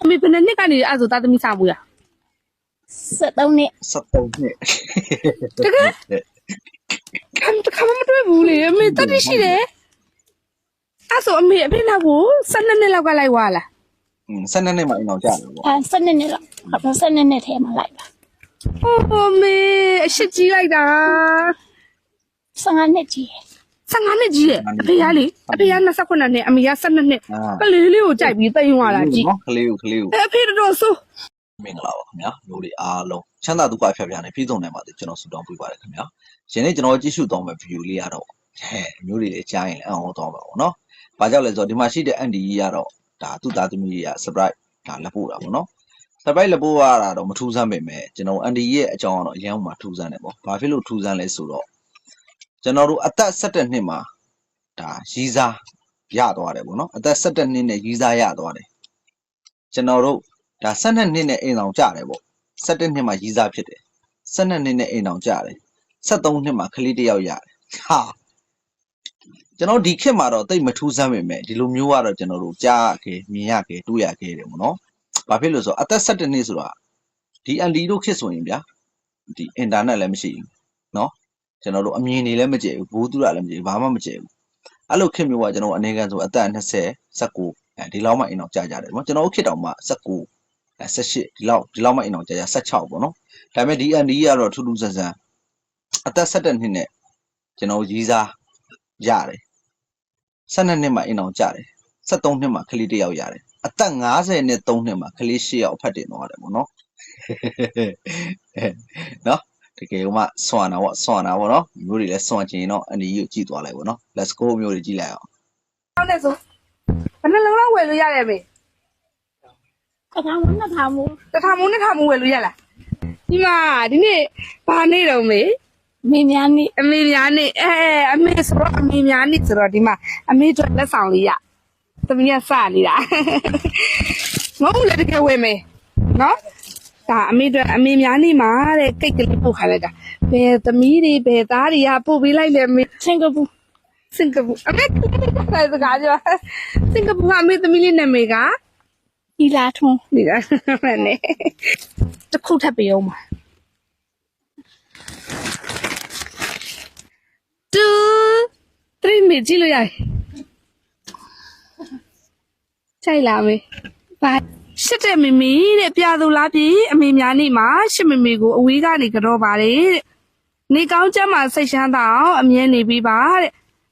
အမေဘယ်နှစ်နှစ်ကနေအဲ့ဆိုသားသမီးစားဘူးရ73နှစ်73နှစ်တကယ်ခံတခါမှမတွေ့ဘူးလေအမေတတိရှိတယ်အဲ့ဆိုအမေအဖေနောက်ကို12နှစ်လောက်ကလိုက်သွားလားอืม12နှစ်မှအိမ်အောင်ကြတယ်ပေါ့အဲ12နှစ်လောက်ဟုတ်12နှစ်ထဲမှာလိုက်ပါဟိုမေအရှိကြီးလိုက်တာ15နှစ်ကြီး 15နှစ်ကြီးရဲ့အဖေကလေအဖေက28နှစ်အမေက12နှစ်အာကလေးလေးကိုကြိုက်ပြီးတိမ်သွားတာကြည့်နော်ကလေးကိုကလေးကိုအဲ့အဖေတော်တော်ဆိုးမင်္ဂလာပါခင်ဗျာမျိုးတွေအားလုံးချမ်းသာဒုက္ခဖြတ်ဖြားနေပြည်စုံနေပါသေးကျွန်တော်ဆုတောင်းပေးပါတယ်ခင်ဗျာယနေ့ကျွန်တော်ကြည့်ရှုသွားမယ့် view လေးကတော့ဟဲ့မျိုးတွေလည်းကြားရင်လည်းအံ့ဩသွားပါဘောနော်။ဘာကြောင့်လဲဆိုတော့ဒီမှာရှိတဲ့ ND ကြီးကတော့ဒါသူ့သားသမီးကြီးက surprise ဒါလက်ပို့တာပေါ့နော်။ surprise လက်ပို့ရတာတော့မထူးဆန်းပေမဲ့ကျွန်တော် ND ရဲ့အကြောင်းကတော့အရင်ကမှထူးဆန်းတယ်ပေါ့။ဘာဖြစ်လို့ထူးဆန်းလဲဆိုတော့ ကျွန်တော်တို့အသက်17နှစ်မှာဒါရီးစားရသွားတယ်ပေါ့နော်။အသက်17နှစ်နဲ့ရီးစားရသွားတယ်။ကျွန်တော်တို့ဒါ12နှစ်နဲ့အိမ်အောင်ကြတယ်ပေါ့17နှစ်မှာရီးစားဖြစ်တယ်12နှစ်နဲ့အိမ်အောင်ကြတယ်73နှစ်မှာကလေးတစ်ယောက်ရတယ်ဟာကျွန်တော်ဒီခေတ်မှာတော့တိတ်မထူးဆန်းပေမဲ့ဒီလိုမျိုးကတော့ကျွန်တော်တို့ကြားခဲ့မြင်ရခဲ့တွေ့ရခဲ့တယ်ပေါ့နော်ဘာဖြစ်လို့ဆိုတော့အသက်17နှစ်ဆိုတာဒီအန်ဒီတို့ခေတ်ဆိုရင်ဗျာဒီအင်တာနက်လည်းမရှိဘူးနော် ကျွန်တော်တို့အမြင်တွေလည်းမကြည့်ဘူးဘူးတူတာလည်းမကြည့်ဘူးဘာမှမကြည့်ဘူးအဲ့လိုခေတ်မျိုးကကျွန်တော်အနေကန်ဆိုအသက်20 19အဲဒီလောက်မှအိမ်အောင်ကြကြတယ်ပေါ့ကျွန်တော်တို့ခေတ်တောင်မှ19အဲ18ဒီလောက်ဒီလောက်မှအိမ်အောင်ကြာကြာ16ပေါ့နော်ဒါပေမဲ့ DND ကတော့ထူးထူးဆန်းဆန်းအသက်17နှစ်နဲ့ကျွန်တော်ရီးစားရတယ်12နှစ်မှအိမ်အောင်ကြတယ်73နှစ်မှကလေးတစ်ယောက်ရတယ်အသက်50နဲ့3နှစ်မှကလေး10ယောက်ဖတ်တင်သွားတယ်ပေါ့နော်နော် တကယ်ကမှစွမ်းတာပေါ့စွမ်းတာပေါ့နော်မျိုးတွေလည်းစွမ်းချင်ရင်တော့အန်ဒီကိုကြည့်သွားလိုက်ပေါ့နော် let's go မျိုးတွေကြည့်လိုက်အောင်ဟောင်းနေဆိုဘယ်နှလုံးလောက်ဝယ်လို့ရတယ်မေတခါမှမထားဘူးတစ်ခါမိုးနှစ်ခါမိုးဝယ်လို့ရလားဒီမှာဒီနေ့ဘာနေတော့မေမိများနေ့အမေများနေအဲအမေဆိုတော့အမေများနေဆိုတော့ဒီမှာအမေတို့လက်ဆောင်လေးရသမီးကစနေတာမဟုတ်လေတကယ်ဝယ်မယ်နော် ဒါအမေတို့အမေများနေမှာတဲ့ကိတ်ကလေးပို့ခါလိုက်တာဘယ်သမီးတွေဘယ်သားတွေကပို့ပေးလိုက်လဲမေစင်ကာပူစင်ကာပူအမေဆိုင်စကားပြောစင်ကာပူကအမေသမီးလေးနာမည်ကဒီလာထွန်းနေတာမှန်နေတစ်ခုထပ်ပေးအောင်ပါတူသရီမီကြည့်လို့ရတယ်ချိုက်လာမေဘာ ရှစ်တဲ့မမီတဲ့ပြသူလားပြီအမေများနေမှာရှစ်မမီကိုအဝေးကနေကြောပါတယ်တဲ့နေကောင်းကျမ်းမှာစိတ်ရှမ်းသာအောင်အမြဲနေပြီးပါတဲ့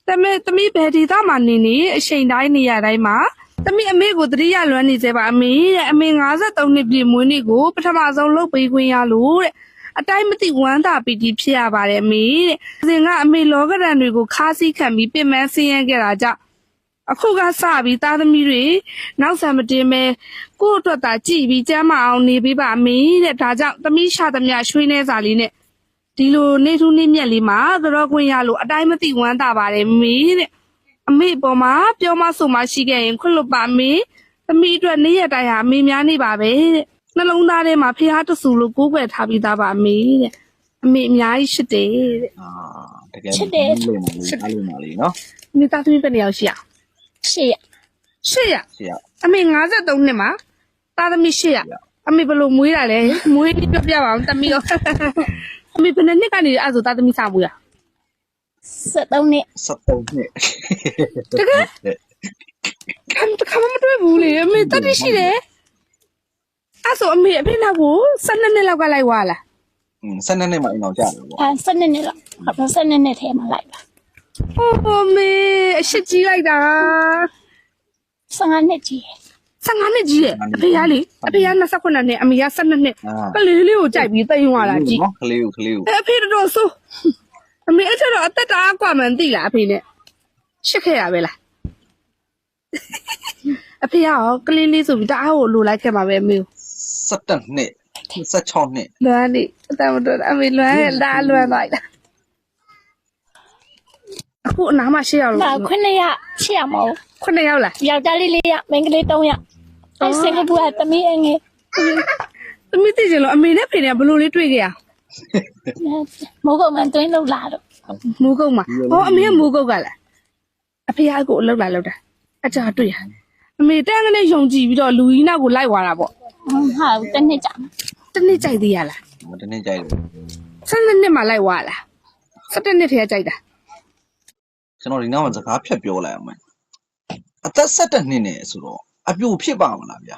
တမေသမီးဘယ်ဒီသားမှာနေနေအချိန်တိုင်းနေရတိုင်းမှာသမီးအမေကိုတတိယလွမ်းနေသေးပါအမေတဲ့အမေ53နှစ်ပြည့်မွေးနေ့ကိုပထမဆုံးလုပ်ပေးခွင့်ရလို့တဲ့အတိုင်းမသိဝမ်းသာပီတိဖြစ်ရပါတယ်အမေတဲ့။စဉ်ကအမေလောကရန်တွေကိုခါးစည်းခံပြီးပြင်ပန်းဆင်းရဲခဲ့တာကြောင့် အခုကစပြီးသားသမီးတွေနောက်ဆံမတင်မဲကို့အတွက်သာကြည်ပြီးကျမ်းမအောင်နေပေးပါမင်းတဲ့ဒါကြောင့်သမီးရှာသမျှရွှေနေစာလေးနဲ့ဒီလိုနေထူးနေမြက်လေးမှာသတော်ခွင့်ရလို့အတိုင်းမသိဝမ်းသာပါတယ်မင်းတဲ့အမေပေါ်မှာပြောမဆိုမရှိခဲ့ရင်ခွလွတ်ပါမင်းသမီးအတွက်နေ့ရက်တိုင်းဟာအမေများနေပါပဲတဲ့နှလုံးသားထဲမှာဖះတဆူလို့ကိုးကွယ်ထားပြီးသားပါမင်းတဲ့အမေအများကြီးရှိတယ်တဲ့အာတကယ်ချစ်တယ်ချစ်တယ်နော်မိသားစုဘယ်နှစ်ယောက်ရှိရလဲ 800 800 800အမေ53နှစ်မှာသားသမီး800အမေဘယ်လိုမွေးတာလဲမွေးပြီးပြောပြပါအောင်တမီးရောအမေဘယ်နှစ်နှစ်ကနေအဲ့ဒါဆိုသားသမီးစမွေးတာ73နှစ်73နှစ်တကယ်ခံတခါမှမတွေ့ဘူးလေအမေတတိရှိတယ်အဲ့ဆိုအမေအဖေနောက်ကို12နှစ်လောက်ကလိုက်ွားလားอืม12နှစ်မှအိမ်အောင်ကြာတယ်ပေါ့အဲ12နှစ်လောက်ဟုတ်12နှစ်ထဲမှာလိုက်ပါ ဟိုမေအရှိကြီးလိုက်တာ15နှစ်ကြီး15နှစ်ကြီးရဲ့အဖေကလေအဖေက29နှစ်အမေက12နှစ်အာကလေးလေးကိုကြိုက်ပြီးတိမ်သွားတာကြည့်နော်ကလေးကိုကလေးကိုအဲ့အဖေတော်တော်ဆိုးအမေအဲ့ကျတော့အသက်တာကွာမှန်သိလားအဖေနဲ့ရှစ်ခဲ့ရပဲလားအဖေကရောကလေးလေးဆိုပြီးတအားကိုလိုလိုက်ခဲ့မှာပဲအမေကို17နှစ်16နှစ်လွမ်းနေအတမတော်အမေလွမ်းရဲ့လာလွမ်းလိုက်တာ အခုအနားမှာရှစ်ယောက်ဒါလို့ခုနှစ်ရရှေ့ရမဟုတ်ခုနှစ်ယောက်လားယောက်ျားလေးလေးရမိန်းကလေး3ရအဲစင်ကာပူကတမီးအငယ်သမီးသိချင်လို့အမေနဲ့ဖေနဲ့ဘယ်လိုလေးတွေ့ခဲ့ရမိုးကုတ်မှန်တွင်းလောက်လာတော့မူကုတ်မှာဟောအမေကမူကုတ်ကလားအဖေကကိုအလောက်လာလောက်တာအကြာတွေ့ရအမေတန်းကလေးယုံကြည်ပြီးတော့လူကြီးနောက်ကိုလိုက်သွားတာပေါ့ဟာတနေ့ကြာတနေ့ကြိုက်သေးရလားမတနေ့ကြိုက်လို့၁၂နှစ်မှလိုက်သွားလား၁၇နှစ်ထဲကြိုက်တာ ကျွန်တော်ဒီနောက်မှာစကားဖြတ်ပြောလိုက်အောင်မယ်အသက်17နှစ်နဲ့ဆိုတော့အပြိုဖြစ်ပါမလားဗျာ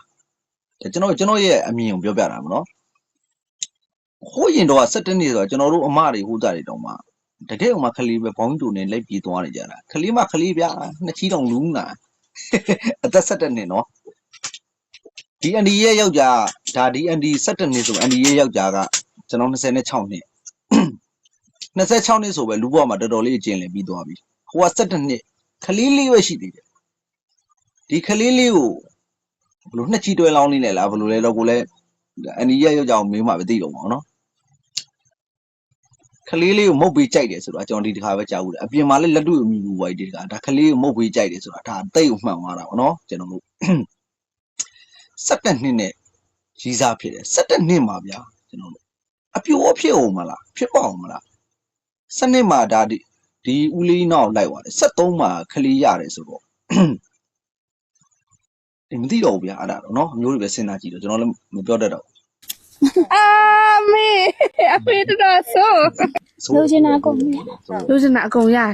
ဒါကျွန်တော်ကျွန်တော်ရဲ့အမြင်ကိုပြောပြတာမနော်ဟိုးရင်တော့17နှစ်ဆိုတော့ကျွန်တော်တို့အမတွေဟိုးသားတွေတောင်မှတကယ်ဥမာခလေးပဲဘောင်းတူနဲ့လိုက်ပြေးသွားနေကြတာခလေးမခလေးဗျာနှစ်ချီတောင်လူးနာအသက်17နှစ်နော်ဒီအန်ဒီရဲ့ယောက်ျားဒါဒီအန်ဒီ17နှစ်ဆိုအန်ဒီရဲ့ယောက်ျားကကျွန်တော်26နှစ်26နှစ်ဆိုပဲလူဘဝမှာတော်တော်လေးအကျင့်လည်ပြီးသွားပြီ ဟိုက17နှစ်ခလေးလေးပဲရှိသေးတယ်ဒီခလေးလေးကိုဘယ်လိုနှစ်ချီတွဲလောင်းနေလဲလားဘယ်လိုလဲတော့ကိုလည်းအန်ဒီရဲ့ယောက်ျားကိုမေးမှပဲသိတော့မှာနော်ခလေးလေးကိုမုတ်ပေးကြိုက်တယ်ဆိုတာကျွန်တော်ဒီတစ်ခါပဲကြားဘူးတယ်အပြင်မှာလည်းလက်တွေ့မြည်ဘူးပါဒီတစ်ခါဒါခလေးကိုမုတ်ပေးကြိုက်တယ်ဆိုတာဒါအသိကိုမှန်သွားတာပေါ့နော်ကျွန်တော်တို့17နှစ်နဲ့ရီးစားဖြစ်တယ်17နှစ်မှာဗျာကျွန်တော်တို့အပြိုအဖြစ်အောင်မလားဖြစ်ပါအောင်မလားစနစ်မှာဒါဒီ ဒီဦးလေးနောက်လိုက်သွားတယ်73မှာခလီရတယ်ဆိုတော့ဒီမသိတော့ဘူးဗျာအဲ့ဒါတော့เนาะအမျိုးတွေပဲစဉ်းစားကြည့်တော့ကျွန်တော်လည်းမပြောတတ်တော့ အာမေအဖေတော်ဆို ဘူး လိုချင်တာကုန်ပြီ လူစင်တာအကုန်ရတယ်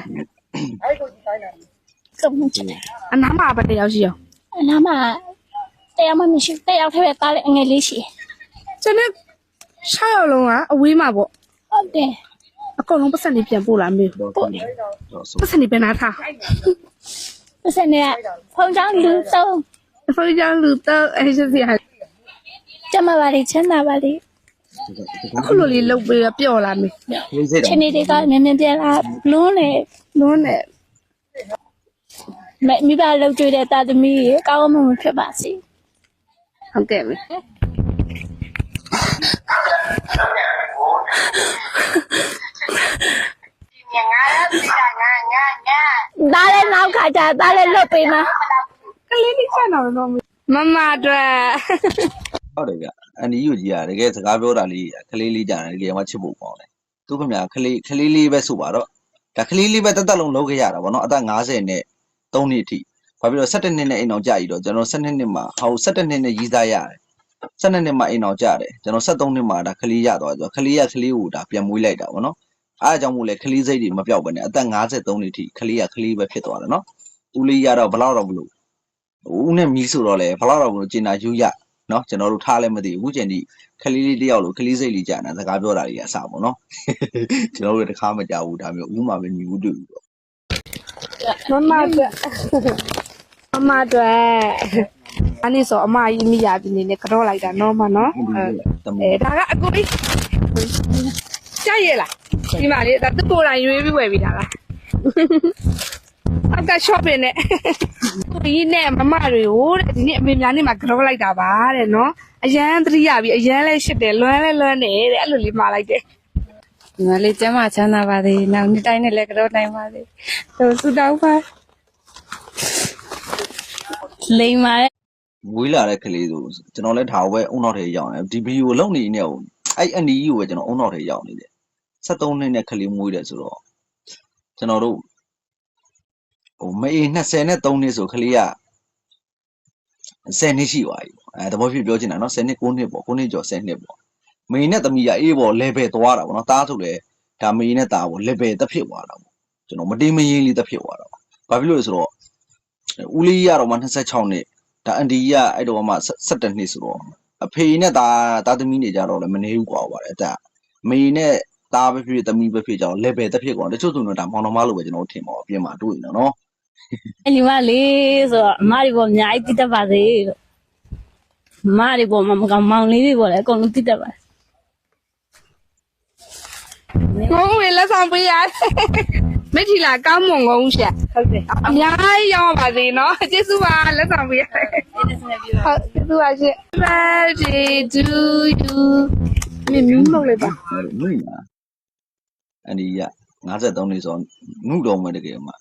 ကုန်ချင်တယ် အနားမှာပဲတယောက်ရှိအောင် အနားမှာတရားမမရှိတရားထဲပဲတားတဲ့အငယ်လေးရှိ ကျွန်တော်6ရောက်လုံးကအဝေးမှာပေါ့ ဟုတ်တယ် အကုန်လုံးပတ်စံနေပြန်ပို့လာမေပို့တယ်တော့ဆိုပတ်စံနေပြန်လာထားပတ်စံနဲ့ဖုန်းကြောင်းလူသုံးဖုန်းကြောင့်လူတော့အဲရှိစီဟာကျမပါလေချမ်းသာပါလေအခုလိုလေးလုတ်ပြီးတော့ပျော့လာမေလေးစိတ်ချတော့င်းနေတွေကမြင်မြင်ပြန်လာလွန်းလေလွန်းတယ်မိဘလှုပ်ကြွေးတဲ့တာသမီးရေကောင်းမှမဖြစ်ပါစေဟုတ်ကဲ့မေ ဒါလည်းနောက်ခါကျဒါလည်းလွတ်ပေးမှာကလေးလေးချက်တော့တော့မမအတွက်ဟုတ်တယ်ဗျအန်ဒီယူကြီးကတကယ်စကားပြောတာလေးခလေးလေးကြာတယ်တကယ်မှချစ်ဖို့ပေါင်းတယ်သူခင်ဗျာခလေးခလေးလေးပဲဆိုပါတော့ဒါခလေးလေးပဲတက်တက်လုံးလုပ်ခဲ့ရတာဗောနော်အသက်50နဲ့3နှစ်အထိဘာဖြစ်လို့17နှစ်နဲ့အိမ်အောင်ကြာကြီးတော့ကျွန်တော်17နှစ်မှာဟော17နှစ်နဲ့ရီးစားရတယ်12နှစ်မှာအိမ်အောင်ကြာတယ်ကျွန်တော်73နှစ်မှာဒါခလေးရသွားဆိုခလေးရခလေးကိုဒါပြန်မွေးလိုက်တာဗောနော် အားအကြောင်းမို့လဲခလေးစိတ်တွေမပြောက်ပဲနဲ့အသက်53နှစ်ထိခလေးကခလေးပဲဖြစ်သွားတယ်နော်ဦးလေးရတော့ဘလောက်တော့မလို့ဦးနဲ့မီးဆိုတော့လဲဘလောက်တော့မလို့ကျင်နာယူရနော်ကျွန်တော်တို့ထားလည်းမသိဘူးအခုချိန်ထိခလေးလေးတယောက်လို့ခလေးစိတ်လေးကြာနေစကားပြောတာတွေအဆပေါ့နော်ကျွန်တော်တို့တခါမကြဘူးဒါမျိုးဦးမှာပဲမြည်ဘူးတွေ့ဘူးတော့မမအတွက်မမအတွက်အဲ့ဒီဆိုအမကြီးမိရပြင်းနေကတော့လိုက်တာနော်မနော်အဲဒါကအကိုကြီးကြရလား ဒီမှာလေဒါသူ့ကိုယ်တိုင်ရွေးပြီးဝယ်ပြီးတာလားအက shopping နဲ့ကိုကြီးနဲ့မမတွေကိုတဲ့ဒီနေ့အမေများနေ့မှာကြောလိုက်တာပါတဲ့နော်အရန်သတိရပြီအရန်လဲရှစ်တယ်လွမ်းလဲလွမ်းတယ်တဲ့အဲ့လိုလေးမှာလိုက်တယ်ဒီမှာလေးကျမ်းမာချမ်းသာပါစေနောက်နေ့တိုင်းနဲ့လည်းကြောနိုင်ပါစေသူစုတောင်းပါလိမ်မာတဲ့ဝေးလာတဲ့ကလေးဆိုကျွန်တော်လည်းဒါဝဲအုံနောက်ထဲရောက်နေဒီဗီဒီယိုလုံနေနေဟိုအဲ့အန်ဒီကြီးကိုပဲကျွန်တော်အုံနောက်ထဲရောက်နေတယ် 73နှစ်နဲ့ကလေးမွေးတယ်ဆိုတော့ကျွန်တော်တို့ဟိုမေ20နဲ့3နှစ်ဆိုကလေးက10နှစ်ရှိပါပြီအဲတဘောဖြစ်ပြောချင်တာเนาะ10နှစ်9နှစ်ပေါ့9နှစ်ကျော်10နှစ်ပေါ့ မေနဲ့သမီးကအေးပေါ် level သွားတာဗောနော်တားဆိုလေဒါမေနဲ့တာပေါ့ level တက်ဖြစ်သွားတာပေါ့ကျွန်တော်မတေးမရင်လေးတက်ဖြစ်သွားတာပေါ့ဘာဖြစ်လို့လဲဆိုတော့ဦးလေးကတော့မှ26နှစ်ဒါအန်ဒီကအဲ့တော့မှ17နှစ်ဆိုတော့အဖေနဲ့တာတာသမီးနေကြတော့လည်းမနေဘူးကွာပါတယ်အတက်မေနဲ့ တာပဲဖြစ်သမီးပဲဖြစ်ကြတော့ level တက်ဖြစ်ကွာတချို့သူတို့ဒါမောင်နှမလိုပဲကျွန်တော်ထင်ပါအပြင်မှာတွေ့နေတော့နော်ညီမလေးဆိုတော့အမတွေပေါ်အများကြီးတည်တတ်ပါစေလို့အမတွေပေါ်မှာမကောင်မောင်လေးတွေပေါ်လည်းအကုန်လုံးတည်တတ်ပါစေငုံဝေလက်ဆောင်ပေးရတယ်မိထီလာကောင်းမွန်ကုန်းရှက်ဟုတ်တယ်အများကြီးရောင်းပါစေနော်ကျေးဇူးပါလက်ဆောင်ပေးရတယ်ဟုတ်ကျေးဇူးပါရှင် birthday to you မင်းမင်းမဟုတ်လေပါနုညာ အန်ဒီက53နှစ်ဆိုတော့နုတော်မယ်တကယ်မှာ